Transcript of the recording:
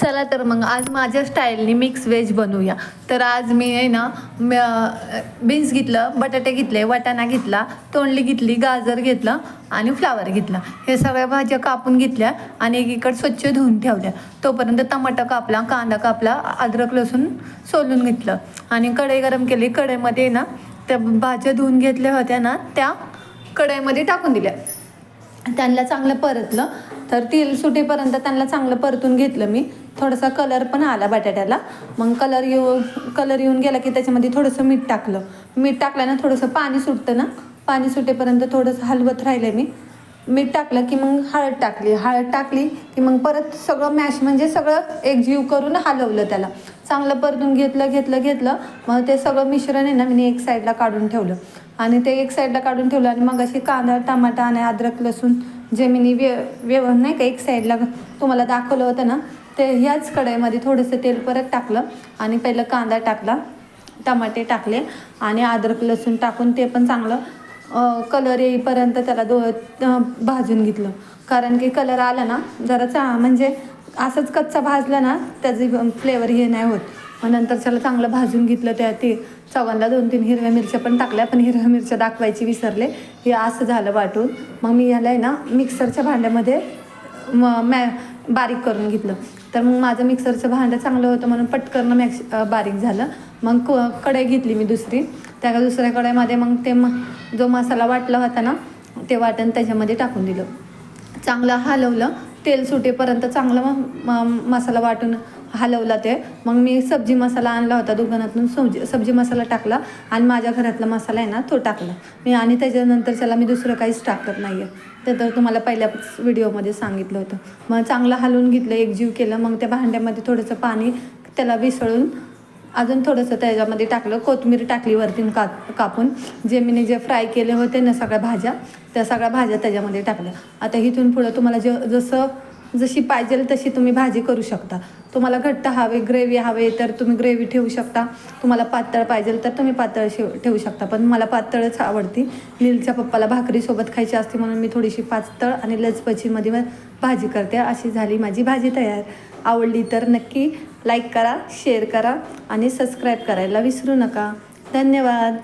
चला तर मग आज माझ्या स्टाईलनी मिक्स व्हेज बनवूया. तर आज मी आहे ना बीन्स घेतलं बटाटे घेतले वाटाणा घेतला तोंडली घेतली गाजर घेतलं आणि फ्लावर घेतला. हे सगळ्या भाज्या कापून घेतल्या आणि एकीकडे स्वच्छ धुवून ठेवल्या. तोपर्यंत टमाटा कापला कांदा कापला अद्रक लसूण सोलून घेतलं. आणि कढई गरम केली. कढईमध्ये ना त्या भाज्या धुवून घेतल्या होत्या ना त्या कढईमध्ये टाकून दिल्या. त्यांना चांगलं परतलं तर तेल सुटेपर्यंत त्यांना चांगलं परतून घेतलं मी. थोडासा कलर पण आला बटाट्याला. मग कलर येऊ कलर येऊन गेला की त्याच्यामध्ये थोडंसं मीठ टाकलं. मीठ टाकल्यानं थोडंसं पाणी सुटतं ना? पाणी सुटेपर्यंत थोडंसं हलवत राहिलं मी. मीठ टाकलं की मग हळद टाकली. हळद टाकली की मग परत सगळं मॅश म्हणजे सगळं एकजीव करून हलवलं त्याला. चांगलं परतून घेतलं घेतलं घेतलं. मग ते सगळं मिश्रण आहे ना मी एक साईडला काढून ठेवलं. आणि ते एक साईडला काढून ठेवलं आणि मग अशी कांदा टमाटा आणि अद्रक लसूण जे मी व्य व्यव नाही का एक साईडला तुम्हाला दाखवलं होतं ना ते ह्याच कढईमध्ये थोडंसं तेल परत टाकलं आणि पहिलं कांदा टाकला टमाटे टाकले आणि अद्रक लसूण टाकून ते पण चांगलं कलर येईपर्यंत त्याला दो भाजून घेतलं. कारण की कलर आला ना जरा चा म्हणजे असंच कच्चा भाजला ना त्याचं फ्लेवर हे नाही होत. मग नंतर त्याला चांगलं भाजून घेतलं त्या ते चवनला दोन तीन हिरव्या मिरच्या पण टाकल्या पण हिरव्या मिरच्या दाखवायची विसरले. हे असं झालं वाटून. मग मी याला आहे ना मिक्सरच्या भांड्यामध्ये म मॅ बारीक करून घेतलं. तर मग माझं मिक्सरचं भांडं चांगलं होतं म्हणून पटकन मॅक्स बारीक झालं. मग क कढई घेतली मी दुसरी. त्या दुसऱ्या कढईमध्ये मग ते म जो मसाला वाटला होता ना ते वाटण त्याच्यामध्ये टाकून दिलं. चांगलं हलवलं. तेल सुटेपर्यंत चांगलं मग म- मसाला वाटून हलवला ते. मग मी सब्जी मसाला आणला होता दुकानातून सब्जी सब्जी मसाला टाकला आणि माझ्या घरातला मसाला आहे ना तो टाकला. मी आणि त्याच्यानंतर त्याला मी दुसरं काहीच टाकत नाही आहे ते तर तुम्हाला पहिल्या व्हिडिओमध्ये सांगितलं होतं. मग चांगलं हलवून घेतलं एकजीव केलं. मग त्या भांड्यामध्ये थोडंसं पाणी त्याला विसळून अजून थोडंसं त्याच्यामध्ये टाकलं. कोथिंबीर टाकली वरतीन का कापून. जे मी जे फ्राय केले होते ना सगळ्या भाज्या त्या सगळ्या भाज्या त्याच्यामध्ये टाकल्या. आता इथून पुढं तुम्हाला जे जसं जशी पाहिजे तशी तुम्ही भाजी करू शकता. तुम्हाला घट्ट हवे ग्रेव्ही हवे तर तुम्ही ग्रेव्ही ठेवू शकता. तुम्हाला पातळ पाहिजे तर तुम्ही पातळ शिव ठेवू शकता. पण मला पातळच आवडती. नीलच्या पप्पाला भाकरीसोबत खायची असते म्हणून मी थोडीशी पातळ आणि लचपचीमध्ये भाजी करते. अशी झाली माझी भाजी तयार. आवडली तर नक्की लाईक करा शेअर करा आणि सबस्क्राईब करायला विसरू नका. धन्यवाद.